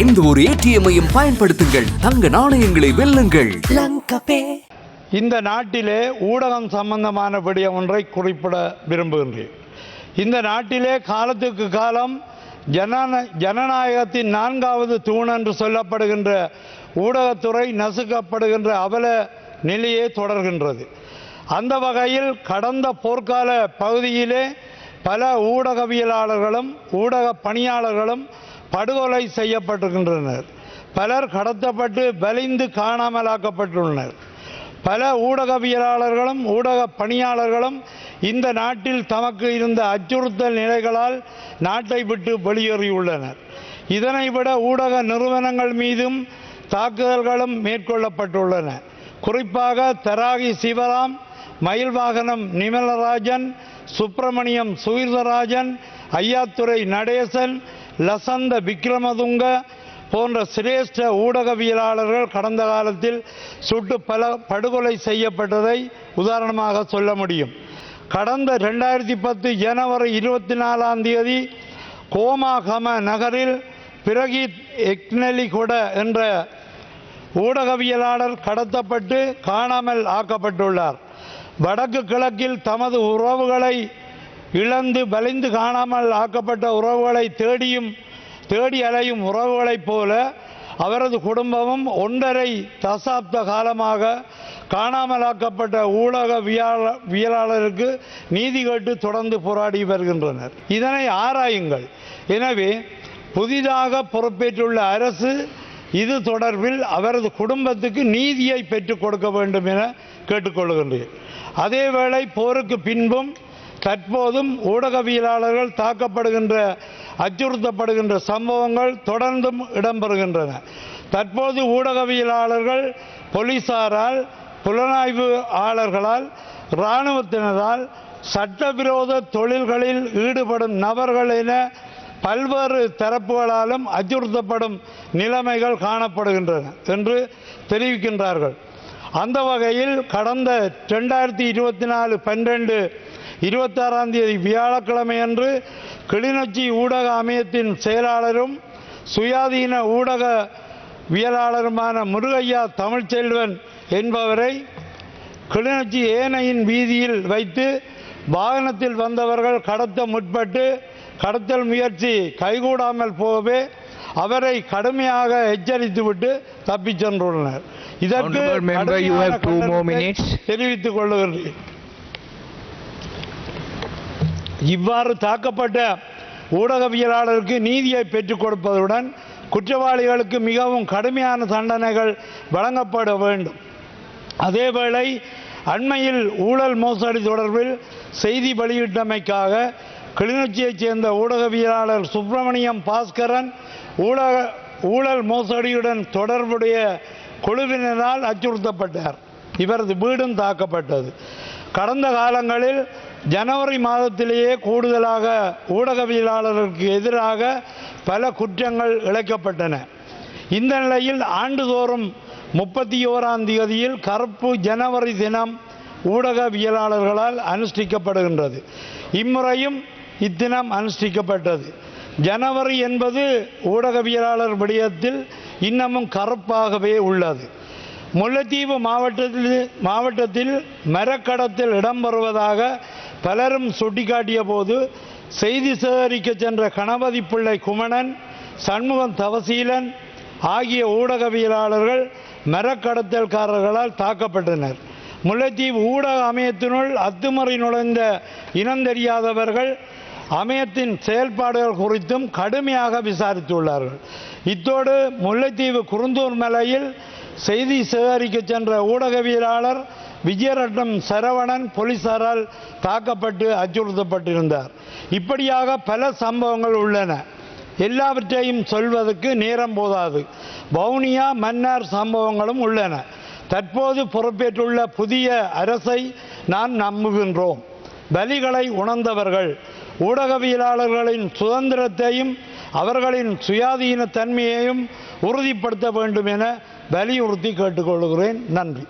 எந்த ஒரு ஏடிஎம்மையும் பயன்படுத்துங்கள். தங்க நாணயங்களை வெல்லுங்கள். இந்த நாட்டிலே ஊடகம் சம்பந்தமான விடயம் ஒன்றை குறிப்பிட விரும்புகின்றேன். இந்த நாட்டிலே காலத்துக்கு காலம் ஜனன ஜனநாயகத்தின் நான்காவது தூண் என்று சொல்லப்படுகின்ற ஊடகத்துறை நசுக்கப்படுகின்ற அவல நிலையே தொடர்கின்றது. அந்த வகையில் கடந்த போர்க்கால பகுதியிலே பல ஊடகவியலாளர்களும் ஊடக பணியாளர்களும் படுகொலை செய்யப்பட்டிருக்கின்றனர். பலர் கடத்தப்பட்டு வலிந்து காணாமலாக்கப்பட்டுள்ளனர். பல ஊடகவியலாளர்களும் ஊடக பணியாளர்களும் இந்த நாட்டில் தமக்கு இருந்த அச்சுறுத்தல் நிலைகளால் நாட்டை விட்டு வெளியேறியுள்ளனர். இதனை விட ஊடக நிறுவனங்கள் மீதும் தாக்குதல்களும் மேற்கொள்ளப்பட்டுள்ளன. குறிப்பாக தராகி சிவராம் மயில்வாகனம் நிமலராஜன் சுப்பிரமணியம் சுகீர்தராஜன் ஐயாத்துறை நடேசன் லசந்த விக்ரமதுங்க போன்ற சிரேஷ்ட ஊடகவியலாளர்கள் கடந்த காலத்தில் சுட்டு பல படுகொலை செய்யப்பட்டதை உதாரணமாக சொல்ல முடியும். கடந்த ரெண்டாயிரத்தி பத்து ஜனவரி இருபத்தி நாலாம் தேதி கோமாகம நகரில் பிரகீத் எக்னலிகுட என்ற ஊடகவியலாளர் கடத்தப்பட்டு காணாமல் ஆக்கப்பட்டுள்ளார். வடக்கு கிழக்கில் தமது உறவுகளை இழந்து வலிந்து காணாமல் ஆக்கப்பட்ட உறவுகளை தேடியும் தேடி அலையும் உறவுகளைப் போல அவரது குடும்பமும் ஒன்றரை தசாப்த காலமாக காணாமலாக்கப்பட்ட ஊடகவியலாளருக்கு நீதி கேட்டு தொடர்ந்து போராடி வருகின்றனர். இதனை ஆராயுங்கள். எனவே புதிதாக பொறுப்பேற்றுள்ள அரசு இது தொடர்பில் அவரது குடும்பத்துக்கு நீதியை பெற்றுக் கொடுக்க வேண்டும் என கேட்டுக்கொள்கின்றேன். அதேவேளை போருக்கு பின்பும் தற்போதும் ஊடகவியலாளர்கள் தாக்கப்படுகின்ற அச்சுறுத்தப்படுகின்ற சம்பவங்கள் தொடர்ந்தும் இடம்பெறுகின்றன. தற்போது ஊடகவியலாளர்கள் போலீசாரால் புலனாய்வு ஆளர்களால் இராணுவத்தினரால் சட்டவிரோத தொழில்களில் ஈடுபடும் நபர்கள் என பல்வேறு தரப்புகளாலும் அச்சுறுத்தப்படும் நிலைமைகள் காணப்படுகின்றன என்று தெரிவிக்கின்றார்கள். அந்த வகையில் கடந்த ரெண்டாயிரத்தி இருபத்தி நாலு பன்னிரெண்டு இருபத்தாறாம் தேதி வியாழக்கிழமையன்று கிளிநொச்சி ஊடக அமையத்தின் செயலாளரும் சுயாதீன ஊடகவியலாளருமான முருகையா தமிழ்ச்செல்வன் என்பவரை கிளிநொச்சி ஏனையின் வீதியில் வைத்து வாகனத்தில் வந்தவர்கள் கடத்த முற்பட்டு கடத்தல் முயற்சி கைகூடாமல் போகவே அவரை கடுமையாக எச்சரித்துவிட்டு தப்பிச் சென்றுள்ளனர். இதற்கு Honourable member, இவ்வாறு தாக்கப்பட்ட ஊடகவியலாளருக்கு நீதியை பெற்றுக் கொடுப்பதுடன் குற்றவாளிகளுக்கு மிகவும் கடுமையான தண்டனைகள் வழங்கப்பட வேண்டும். அதேவேளை அண்மையில் ஊழல் மோசடி தொடர்பில் செய்தி வெளியிட்டமைக்காக கிளிநொச்சியைச் சேர்ந்த ஊடகவியலாளர் சுப்பிரமணியம் பாஸ்கரன் ஊடக ஊழல் மோசடியுடன் தொடர்புடைய குழுவினரால் அச்சுறுத்தப்பட்டார். இவரது வீடும் தாக்கப்பட்டது. கடந்த காலங்களில் ஜனவரி மாதத்திலேயே கூடுதலாக ஊடகவியலாளர்களுக்கு எதிராக பல குற்றங்கள் இழைக்கப்பட்டன. இந்த நிலையில் ஆண்டுதோறும் முப்பத்தி ஓராம் தேதியில் கருப்பு ஜனவரி தினம் ஊடகவியலாளர்களால் அனுஷ்டிக்கப்படுகின்றது. இம்முறையும் இத்தினம் அனுஷ்டிக்கப்பட்டது. ஜனவரி என்பது ஊடகவியலாளர் விடயத்தில் இன்னமும் கருப்பாகவே உள்ளது. முல்லைத்தீவு மாவட்டத்தில் மாவட்டத்தில் மரக்கடத்தில் இடம்பெறுவதாக பலரும் சுட்டிக்காட்டிய போது செய்தி சேகரிக்க சென்ற கணபதி பிள்ளை குமணன் சண்முகம் தவசீலன் ஆகிய ஊடகவியலாளர்கள் மரக்கடத்தல்காரர்களால் தாக்கப்பட்டனர். முல்லைத்தீவு ஊடக அமையத்தினுள் அத்துமுறை நுழைந்த இனம் தெரியாதவர்கள் அமையத்தின் செயல்பாடுகள் குறித்தும் கடுமையாக விசாரித்துள்ளார்கள். இத்தோடு முல்லைத்தீவு குருந்தூர் மலையில் செய்தி சேகரிக்க சென்ற ஊடகவியலாளர் விஜயரட்னம் சரவணன் போலீசாரால் தாக்கப்பட்டு அச்சுறுத்தப்பட்டிருந்தார். இப்படியாக பல சம்பவங்கள் உள்ளன. எல்லாவற்றையும் சொல்வதற்கு நேரம் போதாது. வவுனியா மன்னார் சம்பவங்களும் உள்ளன. தற்போது பொறுப்பேற்றுள்ள புதிய அரசை நான் நம்புகின்றோம். பலிகளை உணர்ந்தவர்கள் ஊடகவியலாளர்களின் சுதந்திரத்தையும் அவர்களின் சுயாதீன தன்மையையும் உறுதிப்படுத்த வேண்டும் என வலியுறுத்தி கேட்டுக்கொள்கிறேன். நன்றி.